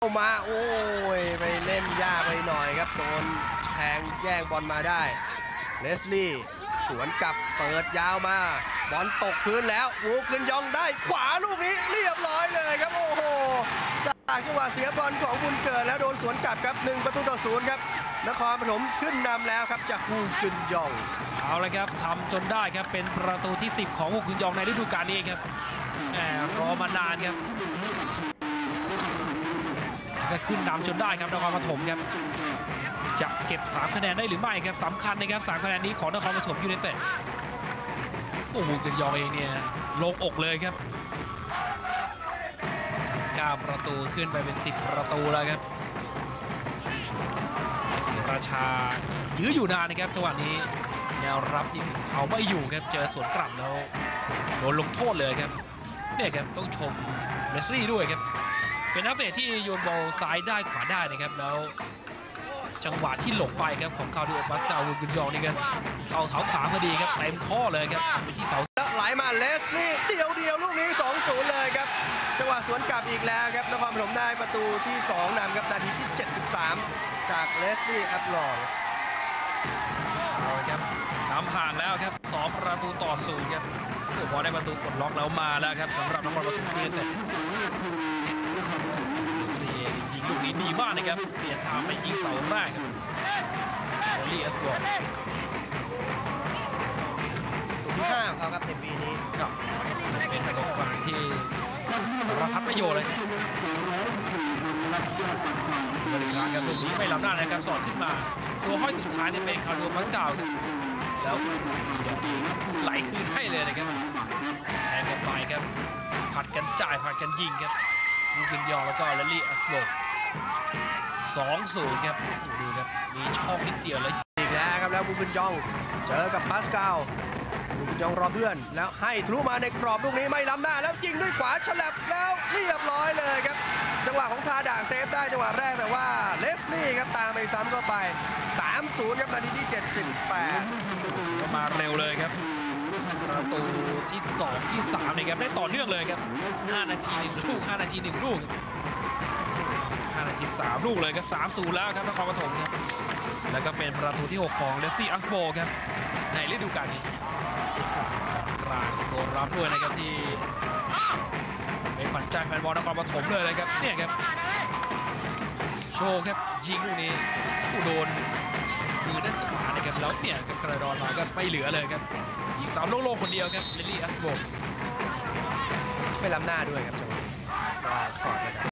เข้ามาโอ้ยไปเล่นยากไปหน่อยครับโดนแทงแย่งบอลมาได้เลสลี่สวนกลับเปิดยาวมาบอลตกพื้นแล้ววูคืนยองได้ขวาลูกนี้เรียบร้อยเลยครับโอ้โหจากจังหวะเสียบอลของบุญเกิดแล้วโดนสวนกลับครับหนึ่งประตูต่อศูนย์ครับนครปฐมขึ้นนำแล้วครับจากวูคืนยองเอาละครับทำจนได้ครับเป็นประตูที่ 10 ของฮุกคุนยองในฤดูกาลนี้ครับแหมรอมานานครับ แล้วก็ขึ้นนำจนได้ครับนครปฐมครับจะเก็บ 3 คะแนนได้หรือไม่ครับสำคัญนะครับ3คะแนนนี้ของนครปฐมยูไนเต็ดโอ้โหคุนยองเองเนี่ยลงอกเลยครับ9ประตูขึ้นไปเป็น 10 ประตูแล้วครับราชายื้ออยู่นานนะครับจังหวะนี้แนวรับนี่เอาไม่อยู่ครับเจอสวนกลับแล้วโดนลงโทษเลยครับเนี่ยครับต้องชมเลสลี่ด้วยครับ เป็นนักเตะที่โยนบอลซ้ายได้ขวาได้นะครับแล้วจังหวะที่หลงไปครับของคาร์ดิโอปัสกาวูกุนยองนี่ครับเข้าเสาขวาพอดีครับเต็มข้อเลยครับไปที่เสาแล้วไหลมาเลสลี่เดียวเดียวลูกนี้2-0เลยครับจังหวะสวนกลับอีกแล้วครับนครปฐมได้ประตูที่ 2นำครับนาทีที่ 73 จากเลสลี่แอปลองเอาละครับนำห่างแล้วครับสองประตูต่อศูนย์ครับโอ้พอได้ประตูกดล็อกแล้วมาแล้วครับสำหรับนครปฐมยูไนเต็ดเลสลี่เอง ยิงลูกนี้ดีมากนะครับเปลี่ยนทางไปยิงเสาแรกครับเอลลี่เอสบอร์ตัวที่5ของเขาครับในปีนี้ครับเป็นกองกลางที่สารพัดประโยชน์เลยบริการกับลูกนี้ไม่ล้ำหน้านะครับสอดขึ้นมา ตัวห้อยสุดท้ายเนี่ยเป็นคาร์โดมัสกาวครับแล้วไหลคืนให้เลยนะครับแทงกันไปครับผัดกันจ่ายผัดกันยิงครับ ลูกินยองแล้วก็เลลี่อัสโบสองศูนย์ครับดูครับ มีช่องนิดเดียวแล้วอีกแล้วครับแล้วบุญยอง เจอกับพาสกาลบุญยองรอเพื่อน แล้วให้ทะลุมาในกรอบลูกนี้ไม่ล้ำหน้า แล้วยิงด้วยขวาฉลับแล้วเรียบร้อยเลยครับ จังหวะของทาดาเซฟได้จังหวะแรกแต่ว่าเลสลี่ครับตามไปซ้ำเข้าไป 3-0 ครับนาทีที่ 78 ก็มาเร็วเลยครับ ประตูที่ 2 ที่3นะครับได้ต่อเนื่องเลยครับ 5 นาที 1 ลูก 5 นาที 1 ลูก 5 นาที 3 ลูกเลยครับ3-0 แล้วครับนครปฐมครับ แล้วก็เป็นประตูที่ 6 ของเลสซี่อัสโบครับ ในฤดูกาลนี้กลางตัวรับด้วยนะครับที่เป็นขวัญใจแฟนบอลนครปฐมเลยนะครับเนี่ยครับ โชว์ครับยิงลูกนี้ผู้โดน แล้วเนี่ยกับกระดอนมาก็ไม่เหลือเลยครับยิงสามโล่งๆคนเดียวครับเลลี่อัสโบไม่ล้ำหน้าด้วยครับจังหวะนี้เพราะว่าสอดมาจาก